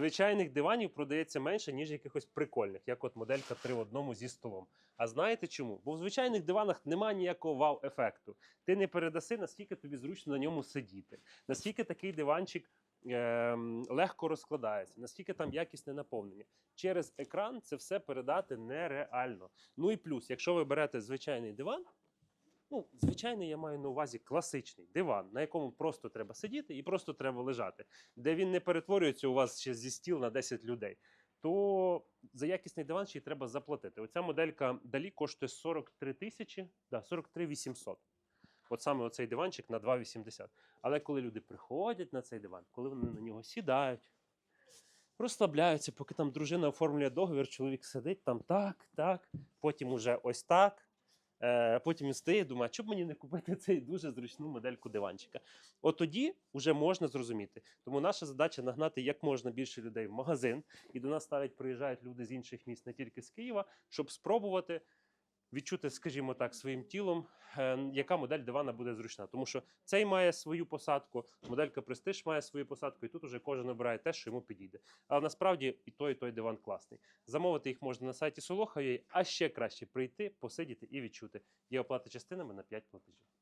Звичайних диванів продається менше, ніж якихось прикольних, як от моделька 3 в одному зі столом. А знаєте чому? Бо в звичайних диванах немає ніякого вау-ефекту. Ти не передаси, наскільки тобі зручно на ньому сидіти, наскільки такий диванчик ем, легко розкладається, наскільки там якісне наповнення. Через екран це все передати нереально. Ну і плюс, якщо ви берете звичайний диван. Ну, звичайний, я маю на увазі класичний диван, на якому просто треба сидіти і просто треба лежати, де він не перетворюється у вас ще зі стіл на 10 людей. То за якісний диван ще й треба заплатити. Оця моделька далі коштує 43 тисячі, да, 43 800. От саме оцей диванчик на 2,80. Але коли люди приходять на цей диван, коли вони на нього сідають, розслабляються, поки там дружина оформлює договір, чоловік сидить там так, так, потім уже ось так. Е, Потім він стає, думає, а чому мені не купити цей дуже зручну модельку диванчика. От тоді вже можна зрозуміти. Тому наша задача нагнати як можна більше людей в магазин, і до нас навіть приїжджають люди з інших міст, не тільки з Києва, щоб спробувати відчути, скажімо так, своїм тілом, е, яка модель дивана буде зручна. Тому що цей має свою посадку, моделька Prestige має свою посадку, і тут уже кожен обирає те, що йому підійде. Але насправді і той, і той диван класний. Замовити їх можна на сайті Soloha.ua, а ще краще прийти, посидіти і відчути. Є оплата частинами на 5 платежів.